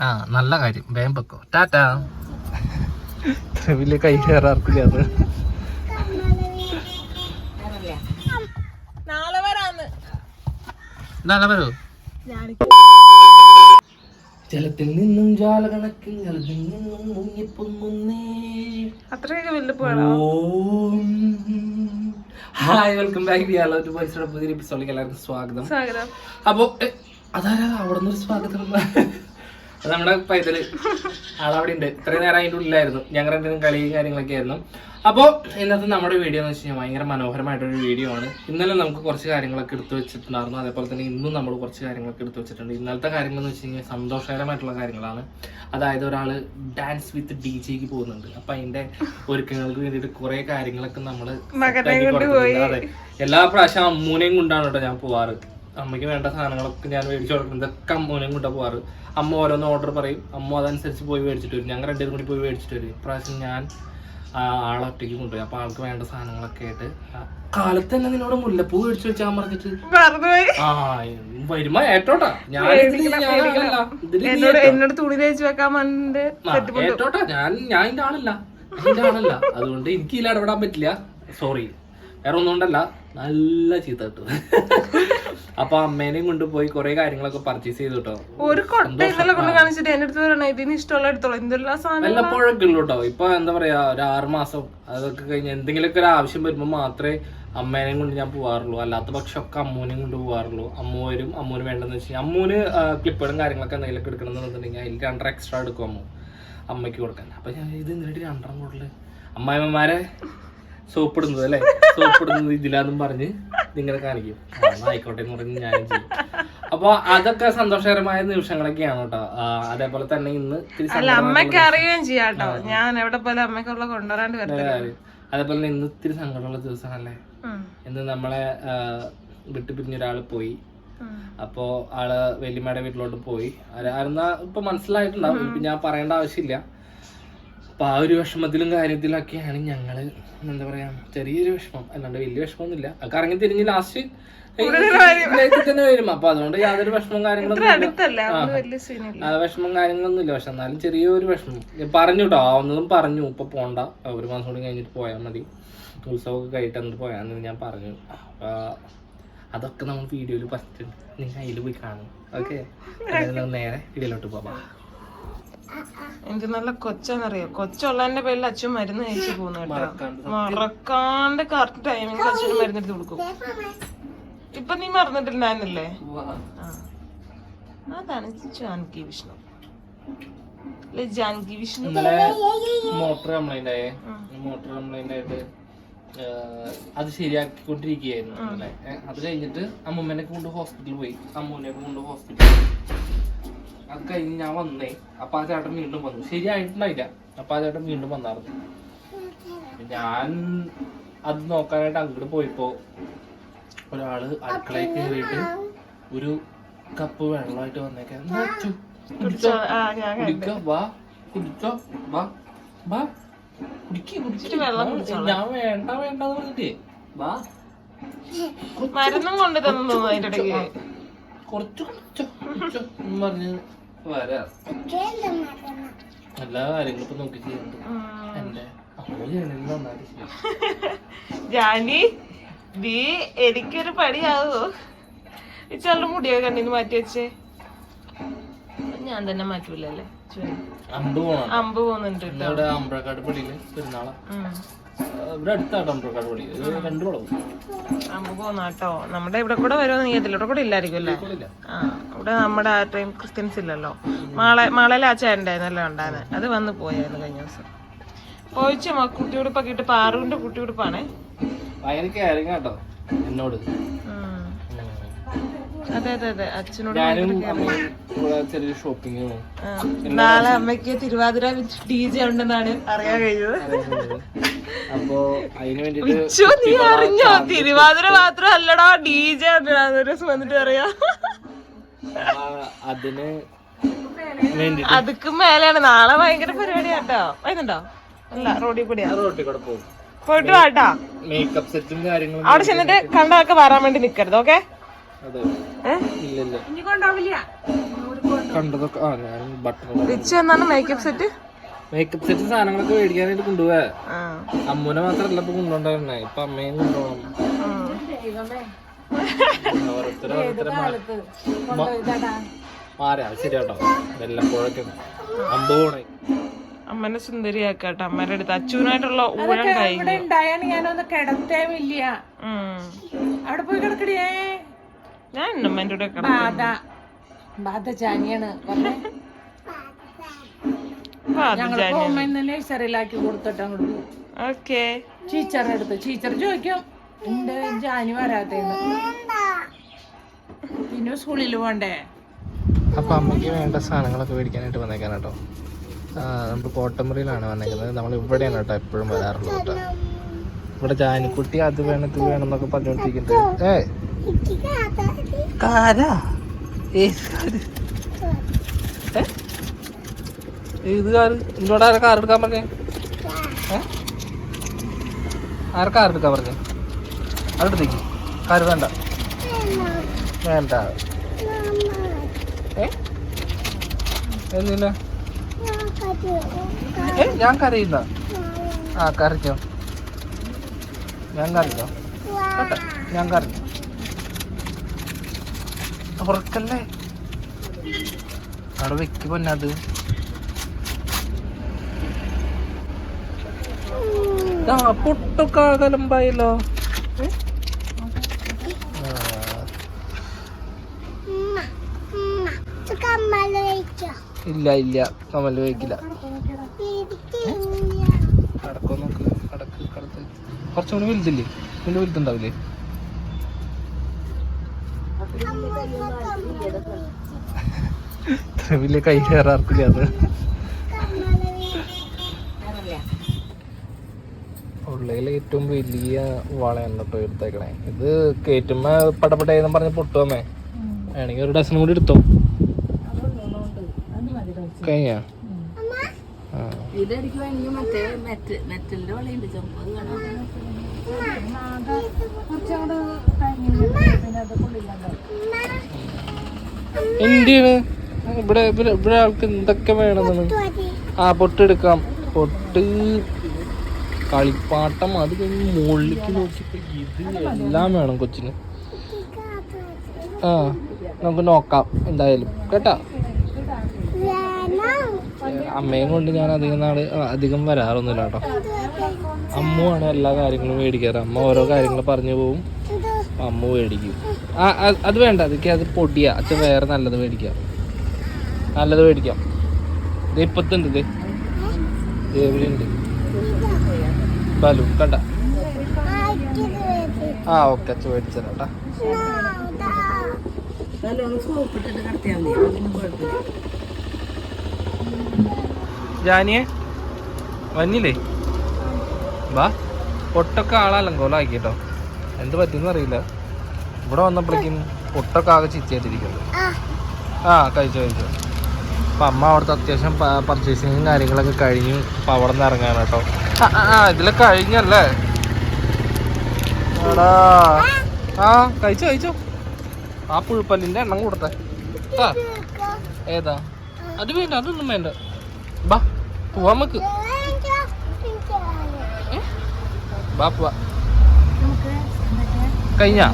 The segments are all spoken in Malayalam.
ആ നല്ല കാര്യം. വേഗം വെക്കോ ടാറ്റാ. വലിയ കൈ കയറാർക്കില്ല അത്. നാളെ വരൂ? ജലത്തിൽ നിന്നും ജാലകണക്കിൽ ജലത്തിൽ നിന്നും മുങ്ങിപ്പൊങ്ങുന്നേ. അത്രയൊക്കെ വലിയ പോകണം ഓം. ഹായ് വെൽക്കം ബാക്ക് ടു ബാക്ക്സോഡ് പരിസര പുതിയ എപ്പിസോഡിലേക്ക് എല്ലാവർക്കും സ്വാഗതം. സ്വാഗതം. അപ്പോൾ അതാരാ അവിടെ നിന്ന് സ്വാഗതം? നമ്മുടെ പൈതൽ. ആളവിടെ ഉണ്ട് ഇത്രയും നേരം അതിന്റെ ഉള്ളിലായിരുന്നു. ഞങ്ങൾ എന്തെങ്കിലും കളി കാര്യങ്ങളൊക്കെ ആയിരുന്നു അപ്പോൾ ഇന്നത്തെ നമ്മുടെ വീഡിയോ എന്ന് വെച്ച് കഴിഞ്ഞാൽ ഭയങ്കര മനോഹരമായിട്ടൊരു വീഡിയോ ആണ്. ഇന്നലെ നമുക്ക് കുറച്ച് കാര്യങ്ങളൊക്കെ എടുത്തു വെച്ചിട്ടുണ്ടായിരുന്നു. അതേപോലെ തന്നെ ഇന്നും നമ്മൾ കുറച്ച് കാര്യങ്ങളൊക്കെ എടുത്തു വെച്ചിട്ടുണ്ട്. ഇന്നലത്തെ കാര്യങ്ങൾ എന്ന് വെച്ച് കഴിഞ്ഞാൽ സന്തോഷകരമായിട്ടുള്ള കാര്യങ്ങളാണ്. അതായത് ഒരാൾ ഡാൻസ് വിത്ത് ഡി ജെക്ക് പോകുന്നുണ്ട്. അപ്പൊ അതിന്റെ ഒരുക്കങ്ങൾക്ക് വേണ്ടിയിട്ട് കുറേ കാര്യങ്ങളൊക്കെ നമ്മൾ എല്ലാ പ്രാവശ്യം അമ്മൂനെയും കൊണ്ടാണ് കേട്ടോ ഞാൻ പോവാറ്. അമ്മയ്ക്ക് വേണ്ട സാധനങ്ങളൊക്കെ ഞാൻ മേടിച്ചു കൊടുക്കുന്നത് ഇതൊക്കെ അമ്മൂനെയും കൊണ്ടാ പോവാറ്. അമ്മ ഓരോന്ന് ഓർഡർ പറയും. അമ്മ അതനുസരിച്ച് പോയി മേടിച്ചിട്ട് വരും. ഞങ്ങൾ രണ്ടുപേരും കൂടി പോയി മേടിച്ചിട്ട് വരും. ഇപ്രാവശ്യം ഞാൻ ആ ആളെ ഒറ്റയ്ക്ക് കൊണ്ടുപോയി. അപ്പൊ ആൾക്ക് വേണ്ട സാധനങ്ങളൊക്കെ ആയിട്ട്. കാലത്ത് തന്നെ നിന്നോട് മുല്ലപ്പൂ മേടിച്ചു വെച്ചാൽ മറന്നിട്ട്. ആ വരുമ്പോ ഏറ്റോട്ടാ ഞാൻ എന്നോട് തുണി തേച്ച് വെക്കാൻ ഞാൻ ഞാൻ ഇതിന്റെ ആളല്ല. ഇതിന്റെ ആളല്ല. അതുകൊണ്ട് എനിക്ക് ഇതിൽ ഇടപെടാൻ പറ്റില്ല. സോറി വേറെ ഒന്നും കൊണ്ടല്ല. നല്ല ചീത്ത കിട്ടും. അപ്പൊ അമ്മേനെയും കൊണ്ടുപോയി കുറെ കാര്യങ്ങളൊക്കെ പർച്ചേസ് ചെയ്തു കേട്ടോ ഒരു കൊട്ട ഇന്നലെ കൊണ്ട് കാണിച്ചിട്ട് എന്റെ അടുത്ത് പറയണ ഇതിന് ഇഷ്ടമുള്ള എടുത്തോളാം. എന്തെല്ലാം സാധനം വല്ലപ്പോഴൊക്കെ ഉള്ളൂ കേട്ടോ ഇപ്പൊ എന്താ പറയാ ഒരു ആറ് മാസം അതൊക്കെ കഴിഞ്ഞ് എന്തെങ്കിലുമൊക്കെ ഒരു ആവശ്യം വരുമ്പോൾ മാത്രമേ അമ്മേനെയും കൊണ്ട് ഞാൻ പോവാറുള്ളൂ. അല്ലാത്ത പക്ഷെ ഒക്കെ അമ്മൂനെയും കൊണ്ട് പോവാറുള്ളൂ. അമ്മു വരും അമ്മൂന് വേണ്ടെന്ന് വെച്ച് കഴിഞ്ഞാൽ അമ്മൂന് ക്ലിപ്പുകളും കാര്യങ്ങളൊക്കെ എന്തെങ്കിലുമൊക്കെ എടുക്കണമെന്നുണ്ടെങ്കിൽ അതിൽ രണ്ടര എക്സ്ട്രാ എടുക്കും അമ്മു. അമ്മയ്ക്ക് കൊടുക്കാൻ. അപ്പൊ ഞാൻ ഇത് എന്നിട്ട് രണ്ടെണ്ണം കൂടുതൽ അമ്മായിമ്മമാരെ സോപ്പ് അല്ലെ? അല്ലേ സോപ്പ് ഇടുന്നത് ഇതിലാന്നും പറഞ്ഞ് നിങ്ങളെ കാണിക്കും. ആയിക്കോട്ടെ എന്ന് പറഞ്ഞ് ഞാനും ചെയ്യും. അപ്പൊ അതൊക്കെ സന്തോഷകരമായ നിമിഷങ്ങളൊക്കെയാണ് കേട്ടോ. അതേപോലെ തന്നെ ഇന്ന് അല്ല അമ്മയ്ക്ക് അറിയുകയും ചെയ്യാട്ടോ ഞാൻ എവിടെ പോലെ അമ്മയ്ക്കുള്ള കൊണ്ടുവരാണ്ട്. അതേപോലെ തന്നെ ഇന്ന് ഇത്തിരി സങ്കടമുള്ള ദിവസമല്ലേ ഉം. ഇന്ന് നമ്മളെ വിട്ടു പിരിഞ്ഞ ഒരാൾ പോയി. അപ്പോ ആൾ വല്യമ്മയുടെ വീട്ടിലോട്ട് പോയി. ആരെന്നാ ഇപ്പൊ മനസ്സിലായിട്ടുണ്ടാവും. ഞാൻ പറയേണ്ട ആവശ്യമില്ല. അപ്പൊ ആ ഒരു വിഷമത്തിലും കാര്യത്തിലൊക്കെയാണ് ഞങ്ങൾ എന്താ പറയാ ചെറിയൊരു വിഷമം. അല്ലാണ്ട് വലിയ വിഷമമൊന്നുമില്ല. ആ കറങ്ങി തിരിഞ്ഞ് ലാസ്റ്റ് തന്നെ വരും. അപ്പൊ അതുകൊണ്ട് യാതൊരു വിഷമം കാര്യങ്ങളൊന്നും ആ, വിഷമം കാര്യങ്ങളൊന്നും ഇല്ല. പക്ഷെ എന്നാലും ചെറിയൊരു വിഷമം. പറഞ്ഞു കേട്ടോ ആവുന്നതും പറഞ്ഞു. ഇപ്പൊ പോണ്ട. ഒരു മാസം കൂടി കഴിഞ്ഞിട്ട് പോയാൽ മതി. ഉത്സവമൊക്കെ കഴിഞ്ഞിട്ട് എന്നിട്ട് പോയാന്ന് ഞാൻ പറഞ്ഞു. അതൊക്കെ നമ്മൾ വീഡിയോയിൽ പറഞ്ഞിട്ടുണ്ട് നിങ്ങൾ അതിൽ പോയി കാണും. ഓക്കെ നേരെ വീഡിയോയിലോട്ട് പോവാം. എനിക്ക് നല്ല കൊച്ചാന്നറിയോ കൊച്ചുള്ളതിന്റെ പേരിൽ അച്ഛൻ മരുന്ന് കഴിച്ചു പോകുന്നു കേട്ടോ. മറക്കാണ്ട് കറക്റ്റ് ടൈമിങ് അച്ഛന് മരുന്നെടുത്ത് കൊടുക്കും. ഇപ്പൊ നീ മറന്നിട്ടില്ലാന്നല്ലേ ആ. അതാണ് ജാനകി വിഷ്ണു. അല്ലെ ജാനകി വിഷ്ണു? മോട്ടർ കംപ്ലൈന്റ് ആയേ. മോട്ടർ കംപ്ലൈന്റ് ആയിട്ട് അത് ശരിയാക്കിക്കൊണ്ടിരിക്കുകയായിരുന്നു അല്ലേ അത് കഴിഞ്ഞിട്ട് അമ്മൂമ്മനെ കൊണ്ട് ഹോസ്പിറ്റലിൽ പോയി. അമ്മൂനെ കൊണ്ട് ഹോസ്പിറ്റലിൽ അത് കഴിഞ്ഞ് ഞാൻ വന്നേ. അപ്പൊ ആ ചേട്ടൻ വീണ്ടും വന്നു. ശരിയായിട്ടുണ്ടായില്ല. അപ്പൊ ആ ചേട്ടൻ വീണ്ടും വന്നായിരുന്നു ഞാൻ അത് നോക്കാനായിട്ട് അങ്ങോട്ട് പോയപ്പോ ഒരാൾ അടുക്കളയിൽ കയറിയിട്ട് ഒരു കപ്പ് വെള്ളമായിട്ട് വന്നേക്കാൻ കുടിച്ചോ കുടിക്ക വാ കുടിച്ചോ വാ വാ കുടിക്ക് കുടിച്ചിട്ട് വെള്ളം ഞാൻ വേണ്ട വേണ്ട പറഞ്ഞിട്ടേ. വാ. മരുന്നും കൊണ്ട് തന്നു അതിന്റെ ഇടയ്ക്ക്. കുറച്ച് എന്ന് പറഞ്ഞ് വരാ. എല്ലാ കാര്യങ്ങളും ഇപ്പൊ നോക്കി ചെയ്യുന്നുണ്ട്. എന്റെ. ജാനി നീ എനിക്കൊരു പണിയാവോ ഇച്ചാളുടെ മുടിയൊക്കെ കണ്ണിന്ന് മാറ്റി വെച്ചേ. ഞാൻ തന്നെ മാറ്റൂലല്ലേ. അമ്പ് പോണം. അമ്പ് പോകുന്നുണ്ട് അമ്പഴക്കാട് പള്ളിയിൽ പെരുന്നാളാ. ഇവിടെ അടുത്താണ് അമ്പഴക്കാട് പള്ളി രണ്ട് വളവും പോന്നാട്ടോ പോന്ന കേട്ടോ നമ്മുടെ ഇവിടെ കൂടെ വരുമോ നീയത്തില്ല ഇവിടെ കൂടെ ഇല്ലായിരിക്കും അല്ലേ? ആ ഇവിടെ നമ്മുടെ ആ ടൈം ക്രിസ്ത്യൻസ് ഇല്ലല്ലോ. മാളെ മാളയിലെ ആ ഉണ്ടായിരുന്നല്ലോ ഉണ്ടായിരുന്നത് അത് വന്ന് പോയായിരുന്നു കഴിഞ്ഞ ദിവസം. പോയിച്ചു കുട്ടിയുടുപ്പൊക്കെ ഇട്ട് പാറുവിന്റെ കുട്ടിയുടുപ്പാണേ? ഭയങ്കര കേട്ടോ എന്നോട്. അതെ അതെ അതെ. അച്ഛനോട് ചെറിയൊരു ഷോപ്പിംഗ് നാളെ അമ്മയ്ക്ക് തിരുവാതിര ഡി ജെ ഉണ്ടെന്നാണ് അറിയാൻ കഴിഞ്ഞത്. അപ്പോ അതിന് വേണ്ടിട്ട് നീ അറിഞ്ഞോ? തിരുവാതിര മാത്രം അല്ലടാ ഡി ജെ വന്നിട്ട് പറയാ. അതിന് അതുക്കും മേലെയാണ്. നാളെ ഭയങ്കര പരിപാടി കേട്ടോ വരുന്നുണ്ടോ? അല്ല റോഡിൽ കൂടിയാ റോട്ടിൽ കൂടെ പോകും. പോയിട്ട് വാട്ടാ. മേക്കപ്പ് സെറ്റും കാര്യങ്ങളും അവിടെ ചെന്നിട്ട് കണ്ടതൊക്കെ വരാൻ വേണ്ടി നിക്കരുത് ഓക്കെ കണ്ടതൊക്കെ ആ ഞാൻ റിച്ച് എന്നാണ് മേക്കപ്പ് സെറ്റ് മേക്കപ്പ് സെറ്റ് സാധനങ്ങളൊക്കെ മേടിക്കാനായിട്ട് കൊണ്ടുപോവാ. ആ. അമ്മൂനെ മാത്രല്ല ഇപ്പൊ കൊണ്ടുപോണ്ടായിരുന്നേ ഇപ്പൊ അമ്മയും കൊണ്ടുപോകണം. ഓരോരുത്തരെ ഓരോരുത്തരെ മാറി അത് ശരിയാട്ടോ വല്ലപ്പോഴൊക്കെ അമ്പൂടെ അമ്മനെ സുന്ദരിയാക്കാട്ടോ. അമ്മേടെ അടുത്ത് അച്ഛനായിട്ടുള്ള ഊഴം കഴിഞ്ഞു. ഉണ്ടായാണ് ഞാനൊന്ന് കിടത്തേമില്ല ഉം. അവിടെ പോയി കിടക്കടിയേ ഞാൻ അമ്മേന്റെ കൂടെ ബാധ. ബാധ ജാനിയാണ്. പറഞ്ഞേ ഞങ്ങൾ നഴ്സറിയിലാക്കി കൊടുത്തിട്ട് അങ്ങോട്ട് പോകും ഓക്കെ. ടീച്ചറിന്റെ അടുത്ത്. ടീച്ചർ ചോദിക്കും ഉണ്ട് ജാനി വരാത്തേന്ന്. പിന്നെ സ്കൂളിൽ പോണ്ടേ? അപ്പൊ അമ്മയ്ക്ക് വേണ്ട സാധനങ്ങളൊക്കെ മേടിക്കാനായിട്ട് വന്നേക്കാൻ കേട്ടോ. നമ്മൾ കോട്ടമുറിയിലാണ് വന്നേക്കുന്നത്. നമ്മൾ ഇവിടെയാണ് കേട്ടോ എപ്പോഴും വരാറുള്ളത് കേട്ടോ. ഇവിടെ ജാനിക്കുട്ടി അത് വേണം ഇത് വേണം എന്നൊക്കെ പറഞ്ഞോണ്ടിരിക്കുന്നത് ഏ കാരാ? ഏത് കാര് ഏ? ഏത് കാറ് എന്നോട് ആരെ കാർ എടുക്കാൻ പറഞ്ഞേ? ആരെ കാർ എടുക്കാൻ പറഞ്ഞേ? അടുത്തേക്ക് കാർ വേണ്ട. വേണ്ട. ഏ? എന്തിനാ? ഏ ഞാൻ കരയുന്ന. ആ കരഞ്ഞോ? ഞാൻ കരഞ്ഞോ? ഞാൻ കരഞ്ഞു. ഉറക്കല്ലേ? അവിടെ വെക്ക് പൊന്നത് പൊട്ടൊക്കെ കലമ്പായല്ലോ. ഇല്ല ഇല്ല കമൽ വയ്ക്കില്ല. കടക്കോ നോക്ക് കടക്ക് കടക്ക്. കുറച്ചുകൂടി വലുതില്ലേ? ഇതിന്റെ വലുതുണ്ടാവില്ലേ? ഇത്ര വലിയ കൈ കയറാർക്കില്ല അത്. ഏറ്റവും വലിയ വളയാണ് കേട്ടോ എടുത്തേക്കണേ. ഇത് കയറ്റുമ്പോ പടപടയെന്ന് പറഞ്ഞ് പൊട്ടുവന്നേ വേണമെങ്കിൽ ഒരു ഡസൺ കൂടി എടുത്തോ? കഴിഞ്ഞാ? ഇവിടെ ഇവിടെ ആൾക്ക് എന്തൊക്കെ വേണമെന്നാണ് ആ പൊട്ടെടുക്കാം. പൊട്ട് കളിപ്പാട്ടം അത് കഴിഞ്ഞ് മുകളിലേക്ക് നോക്കിയപ്പോൾ ഇത് എല്ലാം വേണം കൊച്ചിന്. ആ നമുക്ക് നോക്കാം എന്തായാലും. കേട്ടാ? അമ്മയും കൊണ്ട് ഞാൻ അധികം നാൾ അധികം വരാറൊന്നുമില്ല കേട്ടോ. അമ്മുവാണ് എല്ലാ കാര്യങ്ങളും മേടിക്കാറ്. അമ്മ ഓരോ കാര്യങ്ങൾ പറഞ്ഞു പോവും. അമ്മ മേടിക്കും. ആ അത് അത് വേണ്ട. അതൊക്കെ അത് പൊടിയാ. അച്ഛൻ വേറെ നല്ലത് മേടിക്കാം. നല്ലത് മേടിക്കാം. ഇത് ഇപ്പത്തുണ്ട് ഇത്. ഉണ്ട് ബലൂൺ കണ്ട? ആ ഓക്കെ അച്ഛൻ മേടിച്ചതരാം കേട്ടാ. ജാനിയെ വന്നില്ലേ? വാ പൊട്ടൊക്കെ ആളാലങ്കോലാക്കി കേട്ടോ എന്ത് പറ്റിയെന്ന് അറിയില്ല. ഇവിടെ വന്നപ്പോഴേക്കും പൊട്ടൊക്കെ ആകെ ചിറ്റിയായിട്ടിരിക്കുന്നു ആ കഴിച്ചു കഴിച്ചു. അപ്പം അമ്മ അവിടുത്തെ അത്യാവശ്യം പർച്ചേസിങ്ങും കാര്യങ്ങളൊക്കെ കഴിഞ്ഞു അപ്പം അവിടെ നിന്ന് ഇറങ്ങാൻ കേട്ടോ. ആ, ആ കഴിഞ്ഞല്ലേ? എടാ. ആ കഴിച്ചോ കഴിച്ചോ. ആ പുഴുപ്പല്ലിന്റെ എണ്ണം കൊടുത്തേ. ആ ഏതാ? അത് വേണ്ട അതൊന്നും വേണ്ട. ബാ പോവാ നമുക്ക് ബാ പോവാ. കഴിഞ്ഞാ?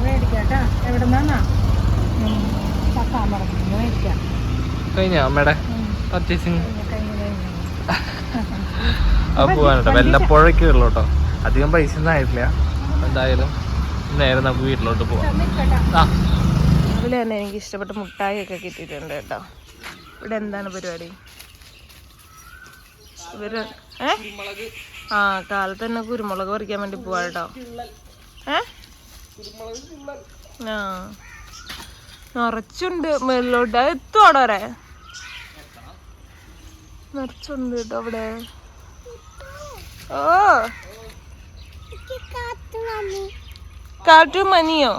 കഴിഞ്ഞാ അമ്മയുടെ പർച്ചേസിങ്. അത് വല്ലപ്പോഴൊക്കെ ഉള്ളു കേട്ടോ. അധികം പൈസ ഒന്നും ആയിട്ടില്ല. എന്തായാലും നേരെ നമുക്ക് വീട്ടിലോട്ട് പോവാം. ആ. രാവിലെ തന്നെ എനിക്ക് ഇഷ്ടപ്പെട്ട മുട്ടായി ഒക്കെ കിട്ടിയിട്ടുണ്ട് കേട്ടോ. ഇവിടെ എന്താണ് പരിപാടി? ഇവർ ഏ? ആ കാലത്ത് തന്നെ കുരുമുളക് പറിക്കാൻ വേണ്ടി പോവാ കേട്ടോ. ഏ? ആ. നിറച്ചുണ്ട്. മേളിലോട്ട്. എത്തുവാണോ എത്തുവാടോ വരെ നിറച്ചുണ്ട് കേട്ടോ അവിടെ. ഓ. കാട്ടു മനിയോ?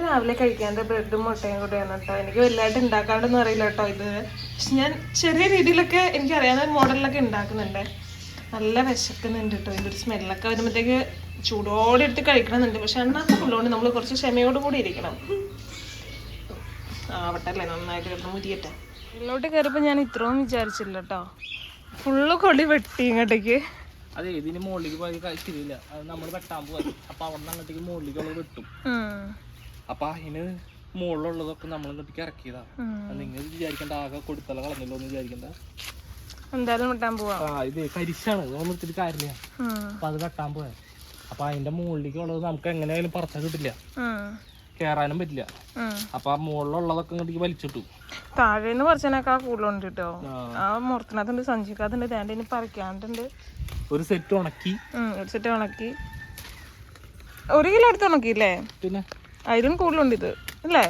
രാവിലെ കഴിക്കാന്റെ ബ്രെഡും മുട്ടയും കൂടെയാണ് കേട്ടോ എനിക്ക് വലുതായിട്ട് ഉണ്ടാക്കാണ്ടെന്ന് അറിയില്ല കേട്ടോ ഇത്. പക്ഷെ ഞാൻ ചെറിയ രീതിയിലൊക്കെ എനിക്കറിയാവുന്ന മോഡലിലൊക്കെ ഉണ്ടാക്കുന്നുണ്ട് നല്ല വിശക്കുന്നുണ്ട് കേട്ടോ ഇതിന്റെ ഒരു സ്മെല്ലൊക്കെ വരുമ്പോഴത്തേക്ക് ചൂടോടെ എടുത്ത് കഴിക്കണമെന്നുണ്ട്. പക്ഷെ അണ്ണാത്ത ഫുള്ളോണ്ട് നമ്മൾ കുറച്ച് ക്ഷമയോട് കൂടി ഇരിക്കണം. ആവട്ടല്ലേ നന്നായിട്ട് കിടന്ന് മുരിയട്ടെ. ഉള്ളിലോട്ട് കയറിയപ്പോൾ ഞാൻ ഇത്രയും വിചാരിച്ചില്ല കേട്ടോ ഫുള്ള് കൊടി വെട്ടി ഇങ്ങോട്ടേക്ക്. അതെ ഇതിന് മുകളിലേക്ക് പോയി കഴിച്ചില്ല അത് നമ്മൾ വെട്ടാൻ പോവാ. അപ്പൊ അവിടെ നിന്ന് അങ്ങോട്ടേക്ക് മുകളിലേക്കുള്ളത് വെട്ടും. അപ്പൊ അതിന് മുകളിലുള്ളതൊക്കെ നമ്മൾ ഇങ്ങോട്ടേക്ക് ഇറക്കിയതാ. നിങ്ങൾ വിചാരിക്കേണ്ട ആകെ കൊടുത്തല കളഞ്ഞല്ലോ എന്ന് വിചാരിക്കണ്ട. എന്തായാലും വെട്ടാൻ പോവാ. ആ ഇത് കരിശാണ് അതൊന്നും എടുത്തിട്ട് കാര്യമില്ല. അപ്പൊ അത് വെട്ടാൻ പോയാ അപ്പൊ അതിന്റെ മുകളിലേക്ക് ഉള്ളത് നമുക്ക് എങ്ങനെയായാലും പറച്ചാൽ കിട്ടില്ല. കേറാനും പറ്റില്ല. അപ്പൊ ആ മുകളിലുള്ളതൊക്കെ ഇങ്ങോട്ടേക്ക് വലിച്ചിട്ടു. താഴേന്ന് പറിച്ചതിനേക്കാൾ കൂടുതലുണ്ട് കേട്ടോ ആ. മുറത്തിനകത്തുണ്ട് സഞ്ചിക്കാത്തുണ്ട് തേണ്ട ഇനി പറിക്കാണ്ടുണ്ട് ഒരു സെറ്റ് ഉണക്കി. ഒരു സെറ്റ് ഉണക്കി. ഒരു കിലോ എടുത്ത് ഉണക്കിയില്ലേ? പിന്നെ? അതിലും കൂടുതലുണ്ട് ഇത് അല്ലേ?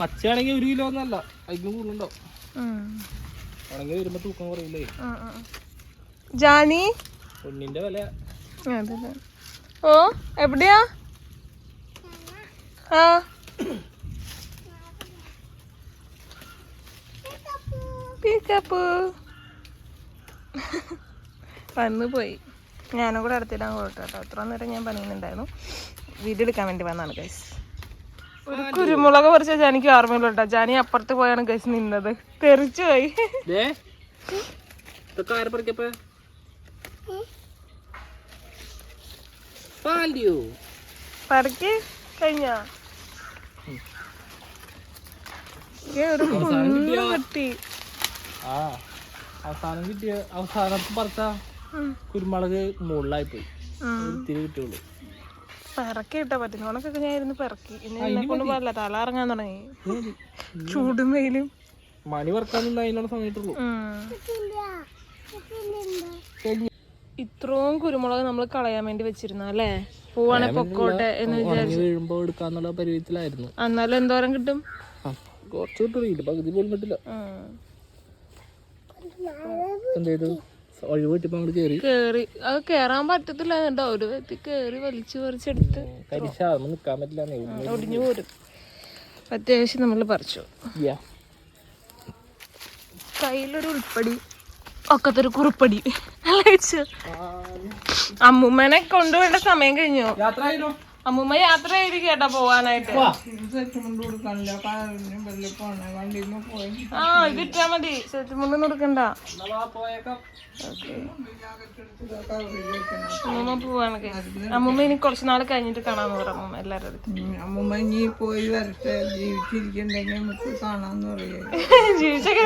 പച്ചയാണെങ്കിൽ ഒരു കിലോ ഒന്നല്ല അതിലും കൂടുതലുണ്ടോ. ഉണങ്ങി വരുമ്പോ തൂക്കം കുറയില്ലേ. ജാനി? പൊന്നിന്റെ വില. അതെ അതെ. ഓ എവിടെയാ? ആ. പിക്കപ്പ്. വന്നു പോയി. ഞാനും കൂടെ അടുത്തിടാൻ കൊടുത്തു കേട്ടോ. അത്ര നേരം ഞാൻ പണിയുന്നുണ്ടായിരുന്നു. വീഡിയോ എടുക്കാൻ വേണ്ടി വന്നാണ് ഗൈസ് ഒരു കുരുമുളക് പറിച്ച ജാനിക്ക് ഓർമ്മയില്ല കേട്ടോ. ജാനി അപ്പുറത്ത് പോയാണ് ഗൈസ് നിന്നത്. തെറിച്ചു പോയി ദേ ഇതൊക്കെ ആരെ പറിക്കപ്പോ പാലിയോ പറക്കി കഴിഞ്ഞോ ഒരു കുന്നു കിട്ടി ആ അവസാനം കിട്ടിയ അവസാനത്ത് പറച്ച ഉം. കുരുമുളക് മുകളിലായി പോയി. ഇത്തിരി കിട്ടുള്ളൂ പിറക്കി കിട്ടാ പറ്റുന്ന ഉണക്കൊക്കെ ഞാൻ ഇരുന്ന് പിറക്കി. എന്നെ കൊണ്ട് പാടില്ല തല ഇറങ്ങാൻ തുടങ്ങി. ചൂടും വെയിലും. മണി വറക്കാൻ നിന്ന് അതിനുള്ള സമയത്തുള്ളൂ. ഇത്രയും കുരുമുളക് നമ്മൾ കളയാൻ വേണ്ടി വെച്ചിരുന്ന അല്ലേ? പോവാണെ പൊക്കോട്ടെ എന്ന് വിചാരിച്ചു. വീഴുമ്പോ എടുക്കാന്നുള്ള പരിവത്തിലായിരുന്നു എന്നാലും എന്തോരം കിട്ടും? കുറച്ച് കിട്ടില്ല പകുതി പോലും കിട്ടില്ല. ഒഴിവ് കിട്ടിയപ്പോ അങ്ങോട്ട് കേറി. കേറി. അത് കേറാൻ പറ്റത്തില്ല കേട്ടോ. ഒരു വ്യക്തി കേറി വലിച്ചു പറിച്ചെടുത്ത്. കരിശ അതൊന്നും നിക്കാൻ പറ്റില്ല. ഒടിഞ്ഞു പോരും. അത്യാവശ്യം നമ്മൾ പറിച്ചു. കയ്യിലൊരു ഉൾപ്പടി. ഒക്കത്തൊരു കുറുപ്പടി. അല്ല? അമ്മൂമ്മനെ കൊണ്ടുപോയേണ്ട സമയം കഴിഞ്ഞു. യാത്ര അമ്മൂമ്മ യാത്ര ചെയ്ത് കേട്ടാ പോവാനായിട്ട്. ആ ഇത് ഇട്ടാ മതി. സെറ്റ് മുണ്ട് കൊടുക്കണ്ട പോയേക്കാം. അമ്മൂമ്മ പോവാണ്. അമ്മൂമ്മ ഇനി കുറച്ച് നാൾ കഴിഞ്ഞിട്ട് കാണാന്ന് പറ അമ്മൂമ്മ എല്ലാവരുടെ അമ്മൂമ്മ ഇനി പോയി വരട്ടെ. ജീവിച്ചിരിക്കണ്ടെങ്കിൽ നമുക്ക് കാണാന്ന് പറയാ. ജീവിച്ചൊക്കെ?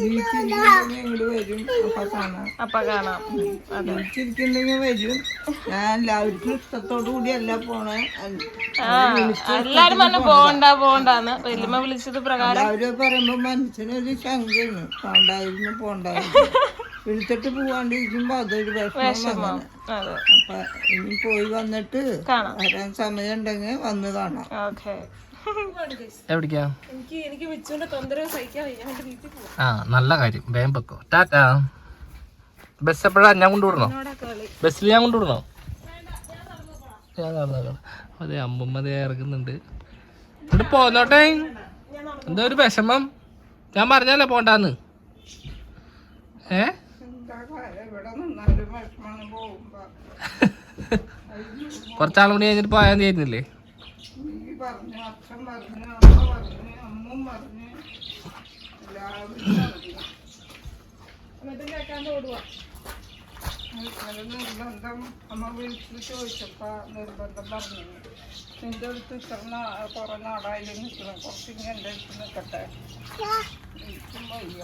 ജീവിച്ചിരിക്കണ്ടെങ്കിൽ ഇങ്ങോട്ട് വരും. അപ്പൊ കാണാം. അപ്പൊ കാണാം. ജീവിച്ചിരിക്കണ്ടെങ്കിൽ വരും. ഞാൻ എല്ലാവർക്കും ഇഷ്ടത്തോടു കൂടിയല്ല പോണേ. ആ എല്ലാരും പറഞ്ഞു പോണ്ട. പോണ്ടാന്ന്. വല്യമ്മ വിളിച്ചത് പ്രകാരം. അവർ പറയുമ്പോ മനസ്സിനൊരു ശങ്കയാണ്. പോണ്ടായിരുന്നു പോണ്ടായിരുന്നു. വിളിച്ചിട്ട് പോവാണ്ടിരിക്കുമ്പോ അതൊരു വിഷമം വിഷമം. അങ്ങനെ. അതെ. അപ്പൊ ഇനി പോയി വന്നിട്ട് കാണാം. വരാൻ സമയം ഉണ്ടെങ്കിൽ വന്ന് കാണാം. ഓക്കെ. എവിടേക്കാ? എനിക്ക് എനിക്ക് തൊന്തരവ് സഹിക്കാൻ വയ്യ. വീട്ടിൽ പോവാം. ആ നല്ല കാര്യം. വേഗം വെക്കോ ടാറ്റാ. ബസ് എപ്പോഴാ ഞാൻ കൊണ്ടുവിടണോ? കളി. ബസ്സിൽ ഞാൻ കൊണ്ടുവിടണോ? അതെ അമ്മമ്മ ദേ ഇറങ്ങുന്നുണ്ട്. ഇവിടെ പോന്നോട്ടെ. എന്താ ഒരു വിഷമം? ഞാൻ പറഞ്ഞല്ലേ പോണ്ടാന്ന്? ഏ? കുറച്ചാളും കൂടി കഴിഞ്ഞിട്ട് പോയാൽ ചെയ്യുന്നില്ലേ പറഞ്ഞു അച്ഛൻ പറഞ്ഞു അമ്മ പറഞ്ഞു പറഞ്ഞു എല്ലാവരും പറഞ്ഞു എന്നിട്ട് കേൾക്കാണ്ട് ഓടുവാ നിർബന്ധം അമ്മ വിളിച്ച് ചോദിച്ചപ്പോ നിർബന്ധം പറഞ്ഞു. നിന്റെ അടുത്ത് ഇത്ര നാ- കുറെ നാടായാലും നിൽക്കണം കുറച്ച് ഇങ്ങനെ എന്റെ അടുത്ത് നിൽക്കട്ടെ എനിക്കും വയ്യ.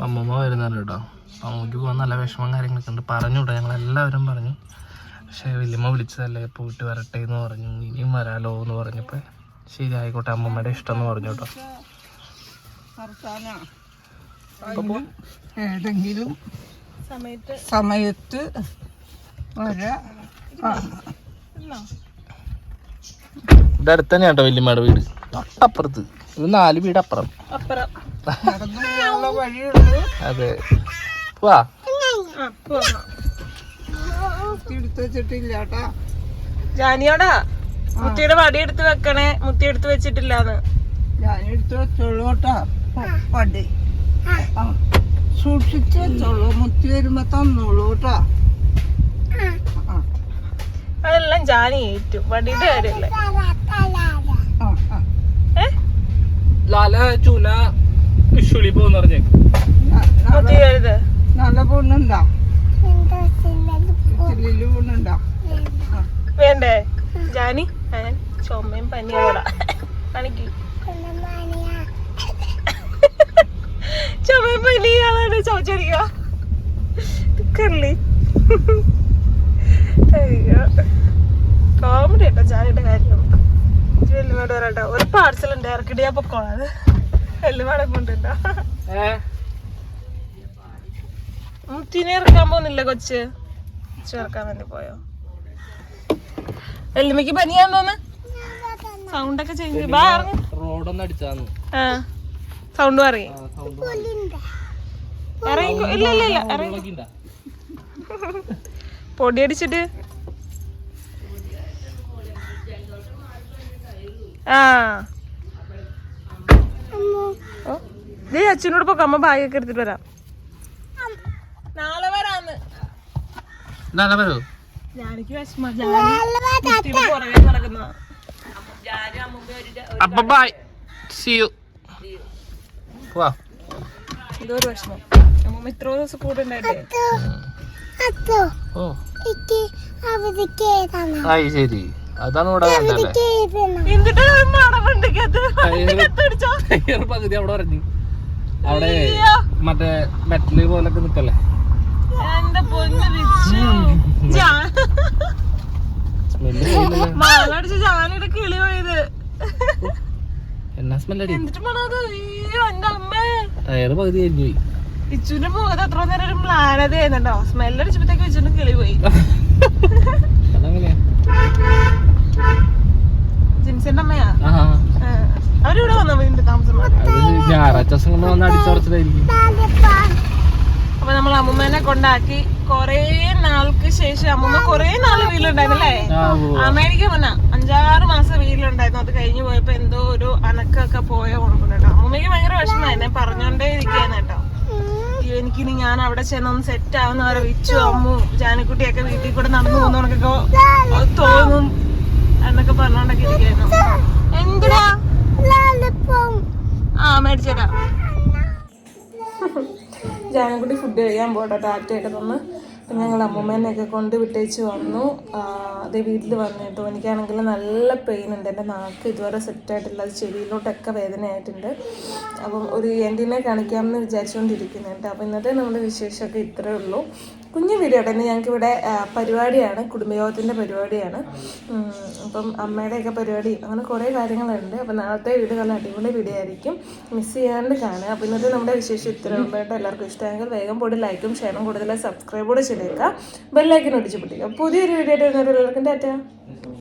അമ്മമ്മ വരുന്നുണ്ട് കേട്ടോ. അമ്മയ്ക്ക് പോകാൻ നല്ല വിഷമം കാര്യങ്ങളൊക്കെ ഉണ്ട്. പറഞ്ഞു കേട്ടോ ഞങ്ങൾ എല്ലാവരും പറഞ്ഞു. പക്ഷേ വലിയമ്മ വിളിച്ചതല്ലേ പോയിട്ട് വരട്ടെ എന്ന് പറഞ്ഞു. ഇനിയും വരാലോ എന്ന് പറഞ്ഞപ്പോൾ ശരി ആയിക്കോട്ടെ അമ്മമ്മയുടെ ഇഷ്ടം എന്ന് പറഞ്ഞു കേട്ടോ. ഏതെങ്കിലും സമയത്ത് സമയത്ത് വരെ ഇവിടെ അടുത്ത് കേട്ടോ വല്യമ്മയുടെ വീട്. തൊട്ടപ്പുറത്ത്. ഇത് നാല് വീട് അപ്പുറം. അതെ. പോവാ. ജാനിയോടാ? മുത്തിയുടെ വടി എടുത്ത് വെക്കണേ. മുത്തി എടുത്ത് വെച്ചിട്ടില്ലാന്ന്. ഞാൻ എടുത്ത് വെച്ചോളൂട്ടാ. വടി. ആ. സൂക്ഷിച്ച് വെച്ചോളൂ മുത്തി വരുമ്പോ തന്നോളൂ കേട്ടോ. അതെല്ലാം ജാനി ഏറ്റു. വടിയുടെ കാര്യല്ലേ? ലാല ചൂന വിഷുളി പോന്ന് പറഞ്ഞേ. ന- ന- മുത്തി കരുത് നല്ല പൊണ്ണുണ്ടോ പൊണ്ണുണ്ടോ വേണ്ടേ? ജാനി ഞാൻ ചുമയും പനിയോടാ കാണിക്ക്. ചുമയും പനിയാണ് ചോദിച്ചിരിക്കുക കള്ളി അയ്യോ. കോമഡി കേട്ടോ ചായയുടെ കാര്യം. വെല്ലുമാട് വരാട്ടോ. ഒരു പാർസൽ ഉണ്ട് ഇറക്കിടിയാ പൊക്കോളാത് പൊക്കോളാം വെല്ലുമാടെ കൊണ്ടുണ്ടോ മുത്തിനെ ഇറക്കാൻ പോകുന്നില്ല കൊച്ച്? ചേർക്കാൻ വേണ്ടി പോയോ? വെല്ലുമ്മക്ക് പനിയാന്ന് തോന്നുന്നു? സൗണ്ട് ഒക്കെ ചേഞ്ച് ബാ ഇറങ്ങ്. റോഡൊന്നും അടിച്ചാന്ന്. ആ. സൗണ്ട് പറയും. ഇറങ്ങിക്കോ. ഇല്ല ഇല്ല ഇല്ല. ഇറങ്ങി. ഇളക്കി ഇണ്ടാ. പൊടി അടിച്ചിട്ട് ആ ദേ അച്ഛനോട് പോക്കാം. അമ്മ ബാഗൊക്കെ എടുത്തിട്ട് വരാം. നാളെ വരാന്ന്. നാളെ വരൂ. വിഷമ. ജാനി പുറകെ അപ്പൊ ബൈ സി യു വാ. ഇതോ ഒരു വിഷമം. അമ്മൂമ്മ ഇത്ര ദിവസം കൂടെ ഉണ്ടായിട്ടേ ശരി. അതാണ് ഇവിടെ പകുതി അവിടെ പറഞ്ഞു അവിടെ മറ്റേ മെറ്റൽ പോലൊക്കെ നിക്കല്ലേ? മാലടിച്ച് ജാനിയുടെ കിളി പോയത്. എന്നാ സ്മെല്ലടി ടയർ പകുതി കഴിഞ്ഞു പോയി. വിച്ചുവിന്റെ മുഖത്ത് അത്ര നേരം ഒരു പ്ലാനത ചെയ്യുന്നുണ്ടോ? സ്മെല്ലടിച്ചപ്പോഴത്തേക്ക് വിച്ചുവിന്റെ കിളി പോയി. ജിൻസിന്റെ അമ്മയാ. അവരിവിടെ വന്നോ വീണ്ടും താമസം? ഞായറാഴ്ച ദിവസം കൊണ്ട് വന്ന് അടിച്ചുറച്ചിട്ടായിരിക്കും അപ്പൊ നമ്മൾ അമ്മൂമ്മേനെ കൊണ്ടാക്കി കൊറേ നാൾക്ക് ശേഷം അമ്മൂമ്മ കൊറേ നാൾ വീട്ടിലുണ്ടായിരുന്നല്ലേ. അമേരിക്ക വന്ന. അഞ്ചാറ് മാസം വീട്ടിലുണ്ടായിരുന്നു. അത് കഴിഞ്ഞു പോയപ്പോ എന്തോ ഒരു അനക്കൊക്കെ പോയ ഉണക്കുന്നു കേട്ടോ. അമ്മൂമ്മക്ക് ഭയങ്കര വിഷമമായി. ഞാൻ പറഞ്ഞോണ്ടേ ഇരിക്കാന്ന് കേട്ടോ. എനിക്ക് ഇനി ഞാൻ അവിടെ ചെന്നൊന്ന് സെറ്റ് ആവുന്ന വരെ വിച്ചു അമ്മു ജാനിക്കുട്ടിയൊക്കെ വീട്ടിൽ കൂടെ നടന്നു പോകുന്നവർക്കൊക്കെ തോന്നും എന്നൊക്കെ പറഞ്ഞോണ്ടൊക്കെ ഇരിക്കുന്നു എന്തിനാ ആ മേടിച്ചേരാ ജാനക്കുട്ടി ഫുഡ് കഴിക്കാൻ പോകട്ടെ ടാറ്റയൊക്കെ തന്ന്. അപ്പം ഞങ്ങൾ അമ്മൂമ്മേനെയൊക്കെ കൊണ്ട് വിട്ടേച്ച് വന്നു. അതേ വീട്ടിൽ വന്നു കേട്ടോ. എനിക്കാണെങ്കിൽ നല്ല പെയിൻ ഉണ്ട്. എന്റെ നാക്ക് ഇതുവരെ സെറ്റായിട്ടില്ല അത് ചെവിയിലോട്ടൊക്കെ വേദനയായിട്ടുണ്ട്. അപ്പം ഒരു എന്റിനെ കാണിക്കാമെന്ന് വിചാരിച്ചുകൊണ്ടിരിക്കുന്നുണ്ട്. അപ്പം ഇന്നത്തെ നമ്മുടെ വിശേഷമൊക്കെ ഇത്രയേ ഉള്ളൂ. കുഞ്ഞു വീഡിയോ ഞങ്ങൾക്ക് ഇവിടെ പരിപാടിയാണ് കുടുംബയോഗത്തിന്റെ പരിപാടിയാണ്. അപ്പം അമ്മയുടെയൊക്കെ പരിപാടി അങ്ങനെ കുറേ കാര്യങ്ങളുണ്ട്. അപ്പം നാളത്തെ വീഡിയോ നല്ല അടിപൊളി വീഡിയോ ആയിരിക്കും മിസ് ചെയ്യാണ്ട് കാണുക. അപ്പം ഇന്നത്തെ നമ്മുടെ വിശേഷം ഇത്ര ഉള്ളതായിട്ട് എല്ലാവർക്കും ഇഷ്ടമെങ്കിൽ വേഗം പോയി ലൈക്കും ഷെയറും കൂടുതൽ സബ്സ്ക്രൈബ് കൂടെ ചെയ്തേക്കുക. ബെല്ലൈക്കൻ ഒടിച്ച് പൊട്ടിക്കുക. പുതിയൊരു വീഡിയോ ആയിട്ട് എല്ലാവർക്കും ടാറ്റ.